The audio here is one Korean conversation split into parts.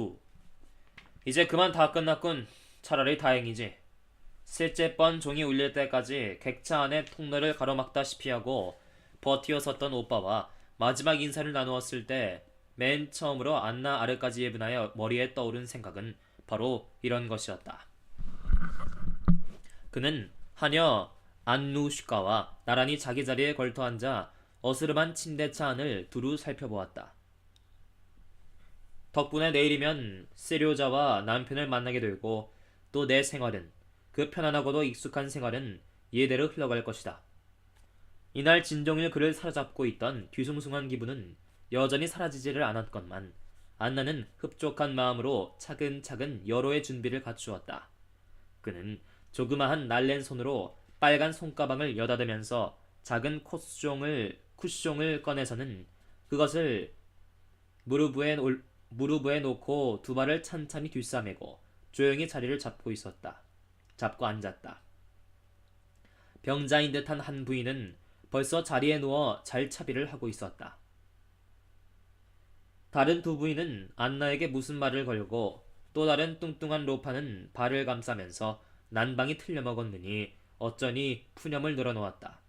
구. 이제 그만 다 끝났군. 차라리 다행이지. 셋째 번 종이 울릴 때까지 객차 안에 통로를 가로막다시피 하고 버티어 섰던 오빠와 마지막 인사를 나누었을 때 맨 처음으로 안나 아르까지 예분하여 머리에 떠오른 생각은 바로 이런 것이었다. 그는 하녀 안누슈카와 나란히 자기 자리에 걸터 앉아 어스름한 침대차 안을 두루 살펴보았다. 덕분에 내일이면 세료자와 남편을 만나게 되고 또 내 생활은 그 편안하고도 익숙한 생활은 예대로 흘러갈 것이다. 이날 진종일 그를 사로잡고 있던 뒤숭숭한 기분은 여전히 사라지지를 않았건만 안나는 흡족한 마음으로 차근차근 여로의 준비를 갖추었다. 그는 조그마한 날랜 손으로 빨간 손가방을 여다대면서 작은 코스종을 쿠숑을 꺼내서는 그것을 무릎에 올, 무릎에 놓고 두 발을 찬찬히 뒷싸매고 조용히 자리를 잡고 있었다. 잡고 앉았다. 병자인 듯한 한 부인은 벌써 자리에 누워 잘차비를 하고 있었다. 다른 두 부인은 안나에게 무슨 말을 걸고 또 다른 뚱뚱한 로파는 발을 감싸면서 난방이 틀려먹었느니 어쩌니 푸념을 늘어놓았다.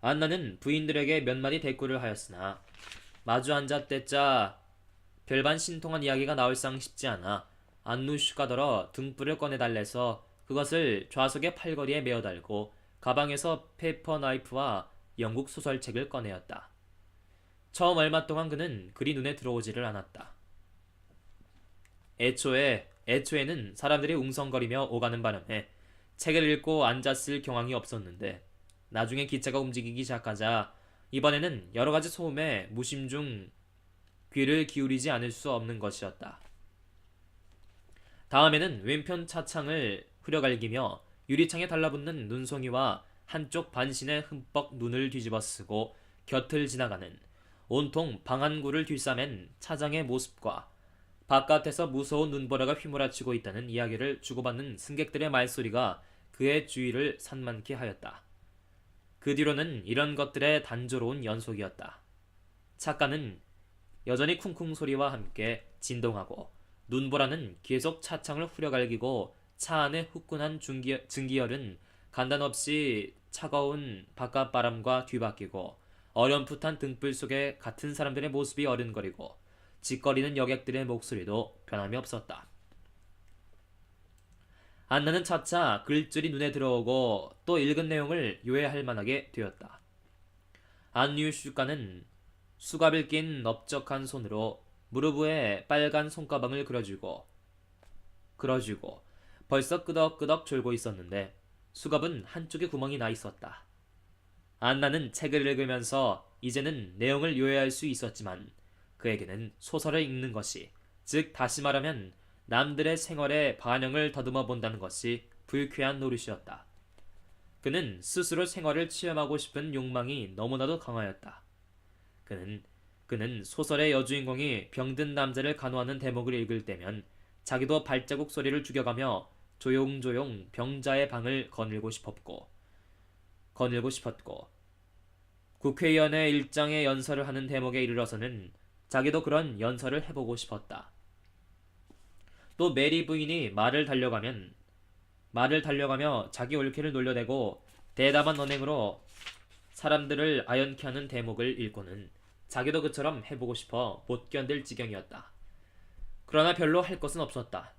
안나는 부인들에게 몇 마디 대꾸를 하였으나 마주 앉았댔자 별반 신통한 이야기가 나올상 싶지 않아 안누슈가 더러 등불을 꺼내달래서 그것을 좌석의 팔걸이에 메어달고 가방에서 페이퍼 나이프와 영국 소설책을 꺼내었다. 처음 얼마 동안 그는 그리 눈에 들어오지를 않았다. 애초에 애초에는 사람들이 웅성거리며 오가는 바람에 책을 읽고 앉았을 경황이 없었는데 나중에 기차가 움직이기 시작하자 이번에는 여러 가지 소음에 무심중 귀를 기울이지 않을 수 없는 것이었다. 다음에는 왼편 차창을 흐려갈기며 유리창에 달라붙는 눈송이와 한쪽 반신에 흠뻑 눈을 뒤집어 쓰고 곁을 지나가는 온통 방한구를 뒤싸맨 차장의 모습과 바깥에서 무서운 눈보라가 휘몰아치고 있다는 이야기를 주고받는 승객들의 말소리가 그의 주위를 산만케 하였다. 그 뒤로는 이런 것들의 단조로운 연속이었다. 착가는 여전히 쿵쿵 소리와 함께 진동하고 눈보라는 계속 차창을 후려갈기고 차 안의 후끈한 중기, 증기열은 간단 없이 차가운 바깥 바람과 뒤바뀌고 어렴풋한 등불 속에 같은 사람들의 모습이 어른거리고 짓거리는 여객들의 목소리도 변함이 없었다. 안나는 차차 글줄이 눈에 들어오고 또 읽은 내용을 요해할 만하게 되었다. 안유슈가는 수갑을 낀 넓적한 손으로 무릎 위에 빨간 손가방을 그려주고 그려주고 벌써 끄덕끄덕 졸고 있었는데 수갑은 한쪽에 구멍이 나 있었다. 안나는 책을 읽으면서 이제는 내용을 요해할 수 있었지만 그에게는 소설을 읽는 것이 즉 다시 말하면 남들의 생활에 반영을 더듬어 본다는 것이 불쾌한 노릇이었다. 그는 스스로 생활을 체험하고 싶은 욕망이 너무나도 강하였다. 그는 그는 소설의 여주인공이 병든 남자를 간호하는 대목을 읽을 때면 자기도 발자국 소리를 죽여가며 조용조용 병자의 방을 거닐고 싶었고 거닐고 싶었고 국회의원의 일장의 연설을 하는 대목에 이르러서는 자기도 그런 연설을 해보고 싶었다. 또 메리 부인이 말을 달려가면 말을 달려가며 자기 올케를 놀려대고 대담한 언행으로 사람들을 아연케 하는 대목을 읽고는 자기도 그처럼 해보고 싶어 못 견딜 지경이었다. 그러나 별로 할 것은 없었다.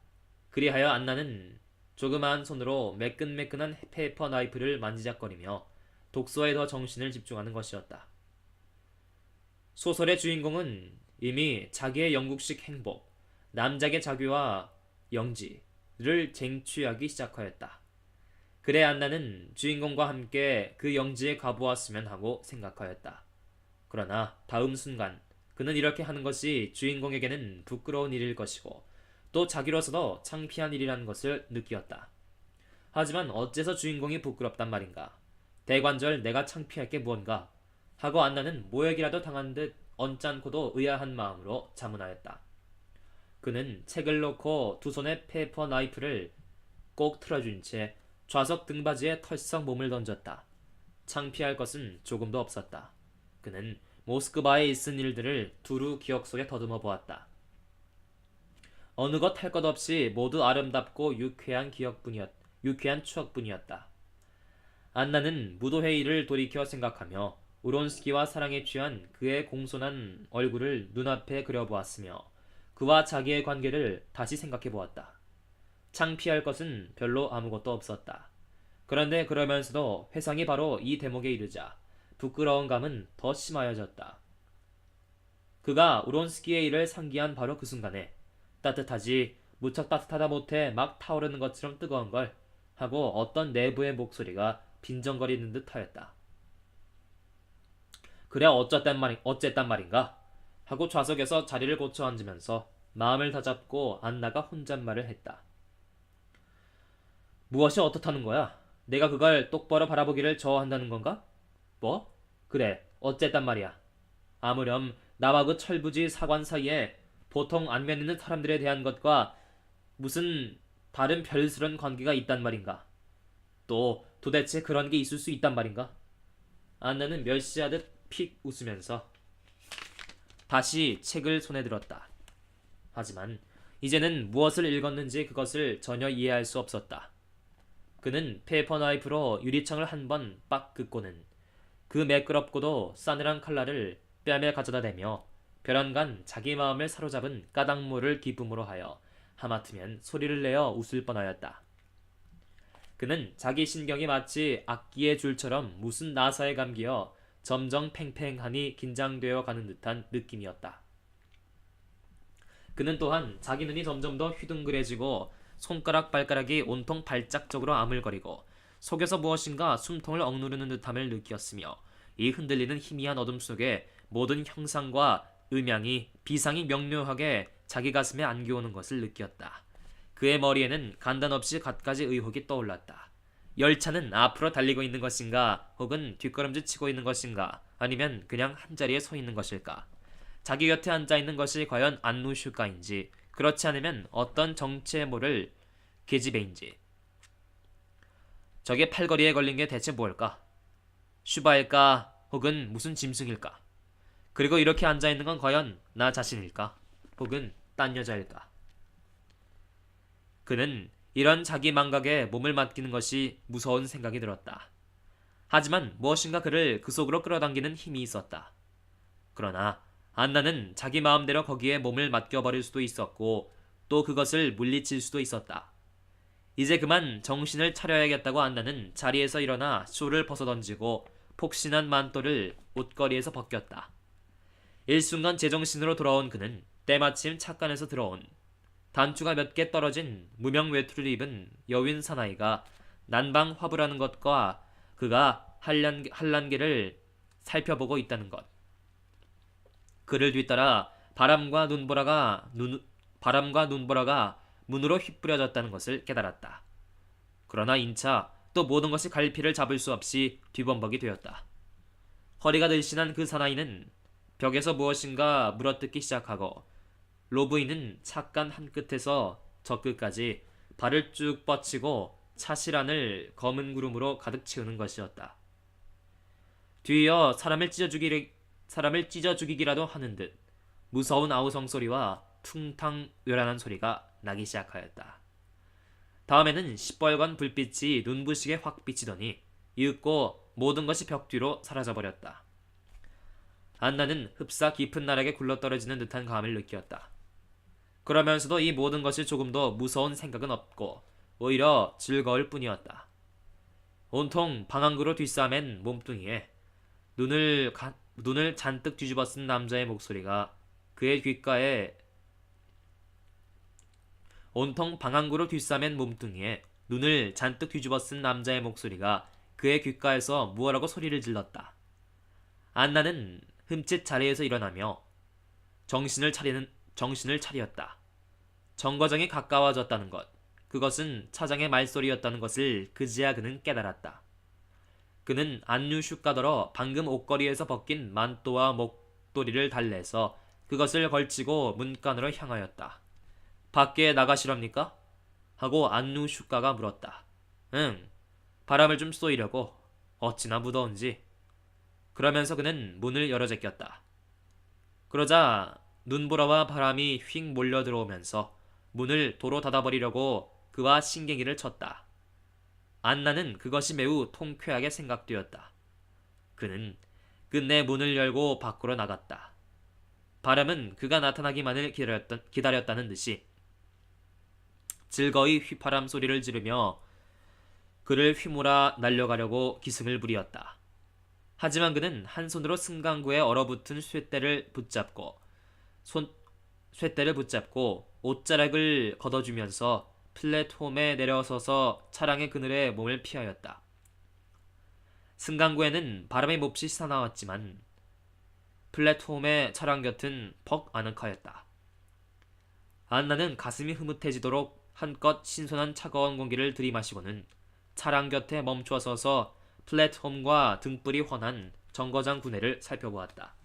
그리하여 안나는 조그마한 손으로 매끈매끈한 페이퍼 나이프를 만지작거리며 독서에 더 정신을 집중하는 것이었다. 소설의 주인공은 이미 자기의 영국식 행복, 남작의 자규와 영지를 쟁취하기 시작하였다. 그래 안나는 주인공과 함께 그 영지에 가보았으면 하고 생각하였다. 그러나 다음 순간 그는 이렇게 하는 것이 주인공에게는 부끄러운 일일 것이고 또 자기로서도 창피한 일이라는 것을 느끼었다. 하지만 어째서 주인공이 부끄럽단 말인가? 대관절 내가 창피할 게 무언가? 하고 안나는 모욕이라도 당한 듯 언짢고도 의아한 마음으로 자문하였다. 그는 책을 놓고 두 손에 페이퍼 나이프를 꼭 틀어준 채 좌석 등받이에 털썩 몸을 던졌다. 창피할 것은 조금도 없었다. 그는 모스크바에 있은 일들을 두루 기억 속에 더듬어 보았다. 어느 것 할 것 없이 모두 아름답고 유쾌한 기억뿐이었, 유쾌한 추억뿐이었다. 안나는 무도회의를 돌이켜 생각하며 우론스키와 사랑에 취한 그의 공손한 얼굴을 눈앞에 그려보았으며 그와 자기의 관계를 다시 생각해 보았다. 창피할 것은 별로 아무것도 없었다. 그런데 그러면서도 회상이 바로 이 대목에 이르자 부끄러운 감은 더 심하여졌다. 그가 우론스키의 일을 상기한 바로 그 순간에 따뜻하지 무척 따뜻하다 못해 막 타오르는 것처럼 뜨거운 걸 하고 어떤 내부의 목소리가 빈정거리는 듯 하였다. 그래 어쨌단 말 어쨌단 말인가? 하고 좌석에서 자리를 고쳐 앉으면서 마음을 다잡고 안나가 혼잣말을 했다. 무엇이 어떻다는 거야? 내가 그걸 똑바로 바라보기를 저한다는 건가? 뭐? 그래, 어쨌단 말이야. 아무렴 나와 그 철부지 사관 사이에 보통 안면 있는 사람들에 대한 것과 무슨 다른 별스런 관계가 있단 말인가? 또 도대체 그런 게 있을 수 있단 말인가? 안나는 멸시하듯 픽 웃으면서 다시 책을 손에 들었다. 하지만 이제는 무엇을 읽었는지 그것을 전혀 이해할 수 없었다. 그는 페이퍼 나이프로 유리창을 한 번 빡 긋고는 그 매끄럽고도 싸늘한 칼날을 뺨에 가져다 대며 벼랑간 자기 마음을 사로잡은 까닭모를 기쁨으로 하여 하마터면 소리를 내어 웃을 뻔하였다. 그는 자기 신경이 마치 악기의 줄처럼 무슨 나사에 감기어 점점 팽팽하니 긴장되어 가는 듯한 느낌이었다. 그는 또한 자기 눈이 점점 더 휘둥그레지고 손가락 발가락이 온통 발작적으로 아물거리고 속에서 무엇인가 숨통을 억누르는 듯함을 느꼈으며 이 흔들리는 희미한 어둠 속에 모든 형상과 음향이 비상이 명료하게 자기 가슴에 안겨오는 것을 느꼈다. 그의 머리에는 간단없이 갖가지 의혹이 떠올랐다. 열차는 앞으로 달리고 있는 것인가, 혹은 뒷걸음질 치고 있는 것인가, 아니면 그냥 한자리에 서 있는 것일까? 자기 곁에 앉아 있는 것이 과연 안누슈가인지, 그렇지 않으면 어떤 정체에 모를 계집애인지. 저게 팔걸이에 걸린 게 대체 뭘까? 슈바일까? 혹은 무슨 짐승일까? 그리고 이렇게 앉아 있는 건 과연 나 자신일까? 혹은 딴 여자일까? 그는 이런 자기 망각에 몸을 맡기는 것이 무서운 생각이 들었다. 하지만 무엇인가 그를 그 속으로 끌어당기는 힘이 있었다. 그러나 안나는 자기 마음대로 거기에 몸을 맡겨버릴 수도 있었고 또 그것을 물리칠 수도 있었다. 이제 그만 정신을 차려야겠다고 안나는 자리에서 일어나 쇼를 벗어던지고 폭신한 만토를 옷걸이에서 벗겼다. 일순간 제정신으로 돌아온 그는 때마침 착간에서 들어온 단추가 몇 개 떨어진 무명 외투를 입은 여윈 사나이가 난방 화불하는 것과 그가 한란, 한란계를 살펴보고 있다는 것. 그를 뒤따라 바람과 눈보라가 눈, 바람과 눈보라가 문으로 휘뿌려졌다는 것을 깨달았다. 그러나 인차 또 모든 것이 갈피를 잡을 수 없이 뒤범벅이 되었다. 허리가 늘씬한 그 사나이는 벽에서 무엇인가 물어뜯기 시작하고 로브이는 착간 한 끝에서 저 끝까지 발을 쭉 뻗치고 차실안을 검은 구름으로 가득 채우는 것이었다. 뒤이어 사람을 찢어 죽이리, 사람을 찢어 죽이기라도 하는 듯 무서운 아우성 소리와 퉁탕 요란한 소리가 나기 시작하였다. 다음에는 시뻘건 불빛이 눈부시게 확 비치더니 이윽고 모든 것이 벽 뒤로 사라져버렸다. 안나는 흡사 깊은 나락에 굴러떨어지는 듯한 감을 느꼈다. 그러면서도 이 모든 것이 조금 더 무서운 생각은 없고 오히려 즐거울 뿐이었다. 온통 방황구로 뒤싸맨 몸뚱이에 눈을 가, 눈을 잔뜩 뒤집어 쓴 남자의 목소리가 그의 귓가에 온통 방황구로 뒤싸맨 몸뚱이에 눈을 잔뜩 뒤집어 쓴 남자의 목소리가 그의 귓가에서 무엇라고 소리를 질렀다. 안나는 흠칫 자리에서 일어나며 정신을 차리는 정신을 차리었다. 정거장이 가까워졌다는 것, 그것은 차장의 말소리였다는 것을 그제야 그는 깨달았다. 그는 안유슈 가더러 방금 옷걸이에서 벗긴 만또와 목도리를 달래서 그것을 걸치고 문간으로 향하였다. 밖에 나가시렵니까? 하고 안누 슈가가 물었다. 응, 바람을 좀 쏘이려고 어찌나 무더운지. 그러면서 그는 문을 열어 제꼈다. 그러자 눈보라와 바람이 휙 몰려 들어오면서 문을 도로 닫아버리려고 그와 신경기를 쳤다. 안나는 그것이 매우 통쾌하게 생각되었다. 그는 끝내 문을 열고 밖으로 나갔다. 바람은 그가 나타나기만을 기다렸던, 기다렸다는 듯이 즐거이 휘파람 소리를 지르며 그를 휘몰아 날려가려고 기승을 부리었다. 하지만 그는 한 손으로 승강구에 얼어붙은 쇠대를 붙잡고 손 쇠대를 붙잡고 옷자락을 걷어주면서 플랫폼에 내려서서 차량의 그늘에 몸을 피하였다. 승강구에는 바람이 몹시 솟아나왔지만 플랫폼의 차량 곁은 퍽 아늑하였다. 안나는 가슴이 흐뭇해지도록 한껏 신선한 차가운 공기를 들이마시고는 차량 곁에 멈추어 서서 플랫폼과 등불이 환한 정거장 구내를 살펴보았다.